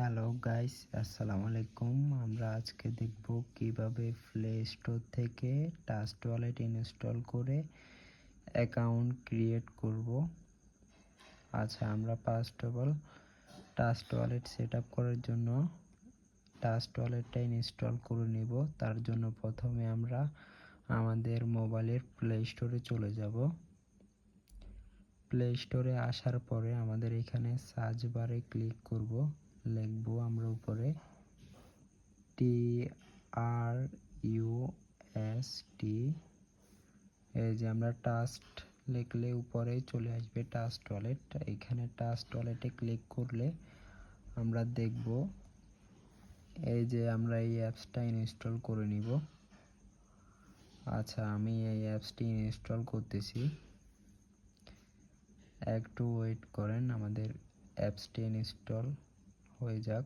Hello guys, আসসালামু আলাইকুম। আমরা আজকে দেখব কীভাবে প্লে স্টোর থেকে টাস্ট ওয়ালেট ইনস্টল করে অ্যাকাউন্ট ক্রিয়েট করব। আচ্ছা আমরা first of all Trust Wallet set করার জন্য টাস্ট ওয়ালেটটা ইনস্টল করে নিব। তার জন্য প্রথমে আমরা আমাদের মোবাইলের প্লে স্টোরে চলে যাব। প্লে স্টোরে আসার পরে আমাদের এখানে সার্চ বারে ক্লিক করব। লিখব আমরা উপরে। টি আর ইউ এস টি এই যে আমরা টাস্ট লিখলে উপরে চলে আসবে টাস্ট ওয়ালেট এখানে টাস্ট ওয়ালেটে ক্লিক করলে আমরা দেখব। এই যে আমরা এই অ্যাপসটা ইনস্টল করে নিব। আচ্ছা আমি এই অ্যাপসটি ইনস্টল করতেছি। একটু ওয়েট করেন, আমাদের অ্যাপসটি ইনস্টল হয়ে যাক।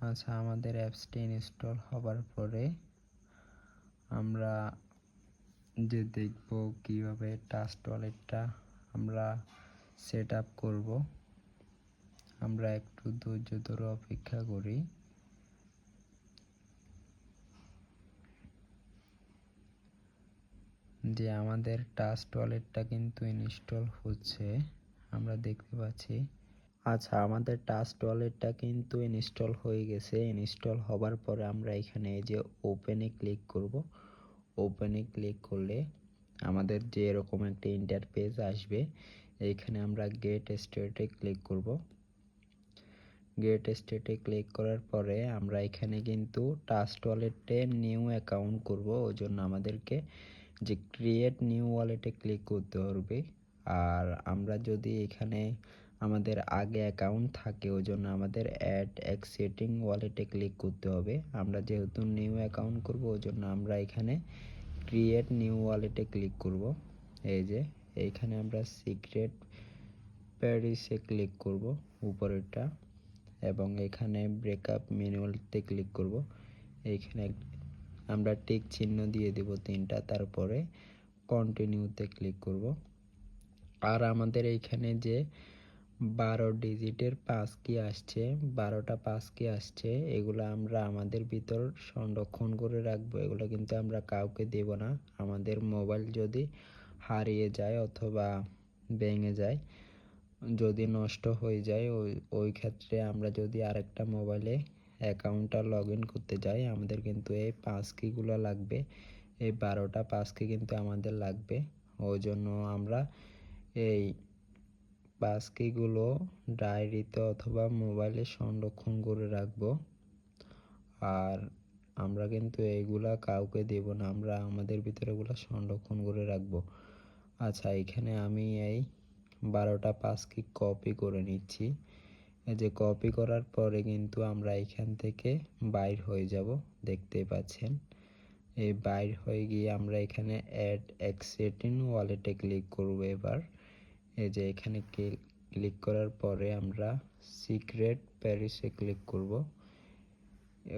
আচ্ছা আমাদের অ্যাপসটি ইনস্টল হবার পরে আমরা যে দেখব কীভাবে টাস্ট ওয়ালেটটা আমরা সেট আপ করব। আমরা একটু ধৈর্য ধরে অপেক্ষা করি। যে আমাদের টাস্ট ওয়ালেটটা কিন্তু ইনস্টল হচ্ছে, আমরা দেখতে পাচ্ছি। আচ্ছা আমাদের টাস্ট ওয়ালেটটা কিন্তু ইনস্টল হয়ে গেছে। ইনস্টল হবার পরে আমরা এখানে এই যে ওপেনে ক্লিক করব। ওপেনে ক্লিক করলে আমাদের যে এরকম একটা ইন্টারপেজ আসবে এইখানে আমরা গেট স্টেটে ক্লিক করব। গেট স্টেটে ক্লিক করার পরে আমরা এখানে কিন্তু টাস্ট ওয়ালেটে নিউ অ্যাকাউন্ট করব। ওই জন্য আমাদেরকে যে ক্রিয়েট নিউ ওয়ালেটে ক্লিক করতে হবে আর আমরা যদি এখানে আমাদের আগে অ্যাকাউন্ট থাকে ওই জন্য আমাদের অ্যাড এক্সেটিং ওয়ালেটে ক্লিক করতে হবে। আমরা যেহেতু নিউ অ্যাকাউন্ট করব ওই জন্য আমরা এখানে ক্রিয়েট নিউ ওয়ালেটে ক্লিক করব। এই যে এইখানে আমরা সিক্রেট প্যারিসে ক্লিক করব, উপরেরটা। এবং এখানে ব্রেকআপ ম্যানুয়ালতে ক্লিক করব। এইখানে আমরা টিক চিহ্ন দিয়ে দেব তিনটা, তারপরে কন্টিনিউতে ক্লিক করব। আর আমাদের এইখানে যে বারো ডিজিটের পাস কি আসছে, বারোটা পাস কি আসছে, এগুলো আমরা আমাদের ভিতর সংরক্ষণ করে রাখব। এগুলো কিন্তু আমরা কাউকে দেব না। আমাদের মোবাইল যদি হারিয়ে যায় অথবা ভেঙে যায়, যদি নষ্ট হয়ে যায়, ওই ওই ক্ষেত্রে আমরা যদি আরেকটা মোবাইলে অ্যাকাউন্টটা লগ ইন করতে যাই, আমাদের কিন্তু এই পাঁচ কিগুলো লাগবে। এই বারোটা পাঁচ কি কিন্তু আমাদের লাগবে। ওই জন্য আমরা এই পাঁচ কিগুলো ডায়েরিতে অথবা মোবাইলে সংরক্ষণ করে রাখব। আর আমরা কিন্তু এইগুলা কাউকে দেব না, আমরা আমাদের ভিতরে এগুলো সংরক্ষণ করে রাখব। আচ্ছা এখানে আমি এই বারোটা পাঁচ কি কপি করে নিচ্ছি। যে কপি করার পরে কিন্তু আমরা এখান থেকে বাইর হয়ে যাব, দেখতে পাচ্ছেন। এই বাইর হয়ে গিয়ে আমরা এখানে অ্যাড এক্সেটিন ওয়ালেটে ক্লিক করব এবার। এই যে এখানে ক্লিক করার পরে আমরা সিক্রেট প্যারিসে ক্লিক করব।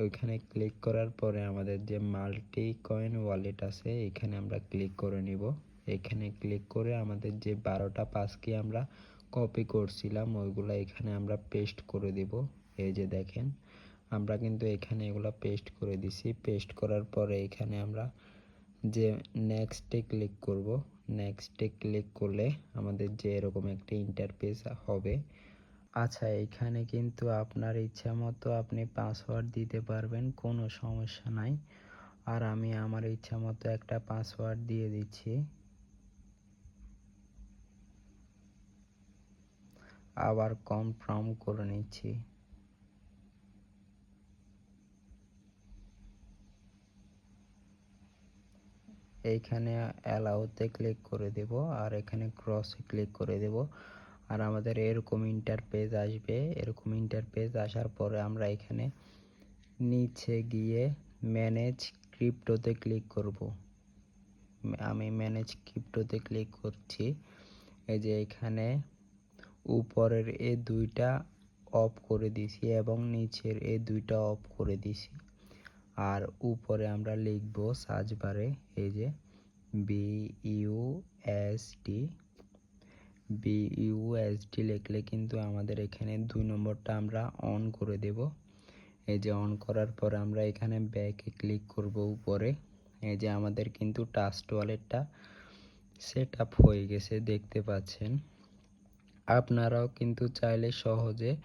ওইখানে ক্লিক করার পরে আমাদের যে মাল্টি কয়েন ওয়ালেট আছে, এখানে আমরা ক্লিক করে নিব। এখানে ক্লিক করে আমাদের যে বারোটা পাসকি আমরা কপি করছিলাম, ওইগুলো এখানে আমরা পেস্ট করে দিব। এই যে দেখেন, আমরা কিন্তু এখানে এগুলো পেস্ট করে দিছি। পেস্ট করার পরে এখানে আমরা যে নেক্সটে ক্লিক করব নেক্সটে ক্লিক করলে আমাদের যে এরকম একটা ইন্টারফেস হবে। আচ্ছা এখানে কিন্তু আপনার ইচ্ছা মতো আপনি পাসওয়ার্ড দিতে পারবেন, কোনো সমস্যা নাই। আর আমি আমার ইচ্ছা মতো একটা পাসওয়ার্ড দিয়ে দিচ্ছি। আবার কনফার্ম করে নিচ্ছি। এইখানে অ্যালাউতে ক্লিক করে দেব আর এখানে ক্রসে ক্লিক করে দেব। আর আমাদের এরকম ইন্টারপেজ আসবে। এরকম ইন্টারপেজ আসার পরে আমরা এখানে নিচে গিয়ে ম্যানেজ ক্রিপ্টোতে ক্লিক করব। আমি ম্যানেজ ক্রিপ্টোতে ক্লিক করছি। এই যে এখানে উপরের এ দুইটা অফ করে দিছি এবং নিচের এ দুইটা অফ করে দিছি। আর উপরে আমরা লিখব সার্চ বারে এই যে B U S T B USD লিখলে কিন্তু আমাদের এখানে দুই নম্বরটা আমরা অন করে দেব। এই যে অন করার পর আমরা এখানে ব্যাকে ক্লিক করব উপরে। এই যে আমাদের কিন্তু টাচ ওয়ালেটটা সেট আপ হয়ে গেছে, দেখতে পাচ্ছেন। আপনারাও কিন্তু চাইলে সহজে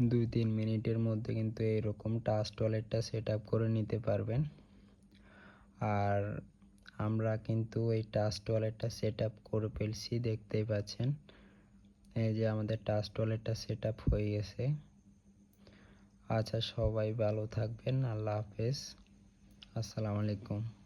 দুই তিন মিনিটের মধ্যে কিন্তু এরকম টাচ টয়লেটটা সেট আপ করে নিতে পারবেন। আর আমরা কিন্তু এই টাচ টয়লেটটা সেট আপ করে ফেলছি, দেখতেই পাচ্ছেন। এই যে আমাদের টাচ ওয়ালেটটা সেট আপ হয়ে গেছে। আচ্ছা সবাই ভালো থাকবেন, আল্লাহ হাফেজ। আসসালামু আলাইকুম।